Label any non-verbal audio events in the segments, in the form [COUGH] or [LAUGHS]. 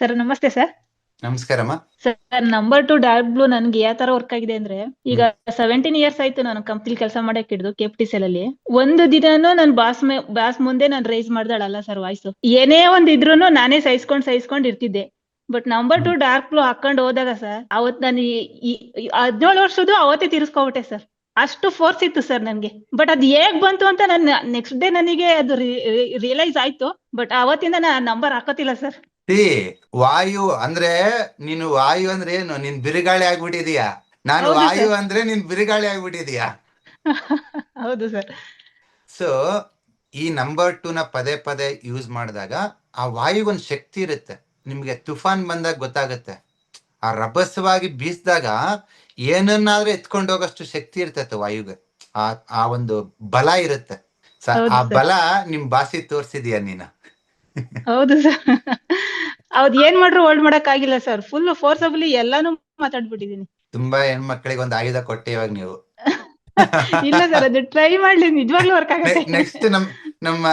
Sir ನಮಸ್ತೆ sir ನಮಸ್ಕಾರಮ್ಮ. Sir number two dark blue ನನ್ಗೆ ಯಾವ ತರ ವರ್ಕ್ ಆಗಿದೆ ಅಂದ್ರೆ ಈಗ ಸೆವೆಂಟೀನ್ ಇಯರ್ಸ್ ಆಯ್ತು ನಾನು ಕಂಪ್ನಿ ಕೆಲಸ ಮಾಡಕ್ ಹಿಡಿದು ಕೆ ಟಿ ಸೆಲ್ ಅಲ್ಲಿ. ಒಂದು ದಿನಾನು ನನ್ ಬಾಸ್ ಬಾಸ್ ಮುಂದೆ ನಾನು ರೈಸ್ ಮಾಡ್ದಾಳಲ್ಲ ಸರ್ ವಾಯ್ಸ್ ಏನೇ ಒಂದ್ ಇದ್ರು ನಾನೇ ಸಹಿಸ್ಕೊಂಡ್ ಸಹಿಸ್ಕೊಂಡ್ ಇರ್ತಿದ್ದೆ. But number two dark blue ಹಾಕೊಂಡ್ ಹೋದಾಗ ಸರ್ ಅವತ್ ನಾನು ಹದಿನೇಳು ವರ್ಷದ್ದು ಅವತ್ತೇ ತಿರ್ಸ್ಕೊಬಿಟ್ಟೆ ಸರ್ ಅಷ್ಟು ಫೋರ್ಸ್ ಇತ್ತು ಸರ್ ನನ್ಗೆ. ಬಟ್ ಅದ್ ಹೇಗ್ ಬಂತು ಅಂತ ನನ್ ನೆಕ್ಸ್ಟ್ ಡೇ ನನಗೆ ಅದು ರಿಯಲೈಸ್ ಆಯ್ತು. ಬಟ್ ಅವತ್ತಿಂದ ನಾ ನಂಬರ್ ಹಾಕೋತಿಲ್ಲ ಸರ್ ಸಿ ವಾಯು ಅಂದ್ರೆ ನೀನು ವಾಯು ಅಂದ್ರೆ ಏನು? ನೀನ್ ಬಿರುಗಾಳಿ ಆಗ್ಬಿಟ್ಟಿದೀಯಾ? ನಾನು ವಾಯು ಅಂದ್ರೆ ನೀನ್ ಬಿರುಗಾಳಿ ಆಗ್ಬಿಟ್ಟಿದೀಯಾ? [LAUGHS] ಹೌದು ಸರ್. ಸೊ ಈ ನಂಬರ್ ಟೂ ನ ಪದೇ ಪದೇ ಯೂಸ್ ಮಾಡಿದಾಗ ಆ ವಾಯುಗೊಂದ್ ಶಕ್ತಿ ಇರುತ್ತೆ. ನಿಮ್ಗೆ ತುಫಾನ್ ಬಂದಾಗ ಗೊತ್ತಾಗುತ್ತೆ. ಆ ರಭಸವಾಗಿ ಬೀಸಿದಾಗ ಏನನ್ನಾದ್ರೂ ಎತ್ಕೊಂಡು ಹೋಗೋಷ್ಟು ಶಕ್ತಿ ಇರ್ತೈತೆ ವಾಯುಗೆ. ಆ ಆ ಒಂದು ಬಲ ಇರುತ್ತೆ. ಆ ಬಲ ನಿಮ್ ಬಾಸಿ ತೋರ್ಸಿದೀಯ ನೀನು. ಹೌದು ಸರ್. ಹೌದ್ ಏನ್ ಮಾಡ್ರು ಹೋಲ್ಡ್ ಮಾಡಕ್ ಆಗಿಲ್ಲ ಸರ್ ಫುಲ್ ಫೋರ್ಸಬಲಿ ಎಲ್ಲಾನು ಮಾತಾಡ್ಬಿಟ್ಟಿದೀನಿ. ತುಂಬಾ ಹೆಣ್ಮಕ್ಳಿಗೆ ಒಂದು ಆಯುಧ ಕೊಟ್ಟೆ ಇವಾಗ ನೀವು. [LAUGHS] ಇಲ್ಲ ಸರ್ ಅದು ಟ್ರೈ ಮಾಡ್ಲಿ ನಿಜವಾಗ್ಲೂ ವರ್ಕ್ ಆಗುತ್ತೆ. ನೆಕ್ಸ್ಟ್ ನಮ್ ನಮ್ಮ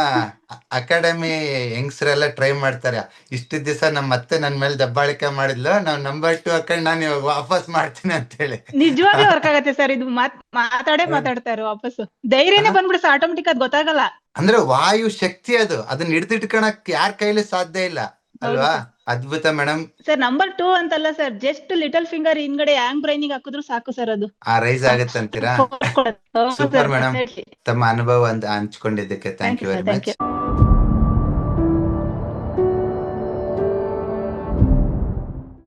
ಅಕಾಡೆಮಿ ಹೆಂಗಸರೆಲ್ಲ ಟ್ರೈ ಮಾಡ್ತಾರೆ. ಇಷ್ಟು ದಿವಸ ನಮ್ಮ ಅತ್ತೆ ನನ್ ಮೇಲೆ ದಬ್ಬಾಳಿಕೆ ಮಾಡಿದ್ಲು ನಾವ್ ನಂಬರ್ ಟು ಹಾಕೊಂಡ್ ನಾನು ಇವಾಗ ವಾಪಸ್ ಮಾಡ್ತೀನಿ ಅಂತ ಹೇಳಿ. ನಿಜವಾಗ್ಲೂ ವರ್ಕ್ ಆಗತ್ತೆ ಸರ್ ಇದು ಮಾತ್ ಮಾತಾಡೇ ಮಾತಾಡ್ತಾರೆ ವಾಪಸ್ ಧೈರ್ಯನೇ ಬಂದ್ಬಿಡ್ಸ ಆಟೋಮೆಟಿಕ್ ಅದ್ ಗೊತ್ತಾಗಲ್ಲ. ಅಂದ್ರೆ ವಾಯು ಶಕ್ತಿ ಅದು ಅದನ್ನ ಹಿಡಿದಿಟ್ಕೊಳಕ್ ಯಾರ ಕೈಲಿ ಸಾಧ್ಯ ಇಲ್ಲ ಅಲ್ವಾ? ಅದ್ಭುತ ಮೇಡಮ್. ಸರ್ ನಂಬರ್ ಟೂ ಅಂತಲ್ಲ ಸರ್ ಜಸ್ಟ್ ಲಿಟಲ್ ಫಿಂಗರ್ ಹಿಂದ್ಗಡೆ ಹ್ಯಾಂಗ್ ಬ್ರೈನಿಂಗ್ ಹಾಕಿದ್ರು ಸಾಕು ಸರ್ ಅದು. ಆ ರೈಸ್ ಆಗುತ್ತೆ ಅಂತೀರಾ? [LAUGHS] Super madam. ತಮ್ಮ ಅನುಭವ ಅಂತ ಹಂಚ್ಕೊಂಡಿದ್ದಕ್ಕೆ ಥ್ಯಾಂಕ್ ಯು ವೆರಿ ಮಚ್.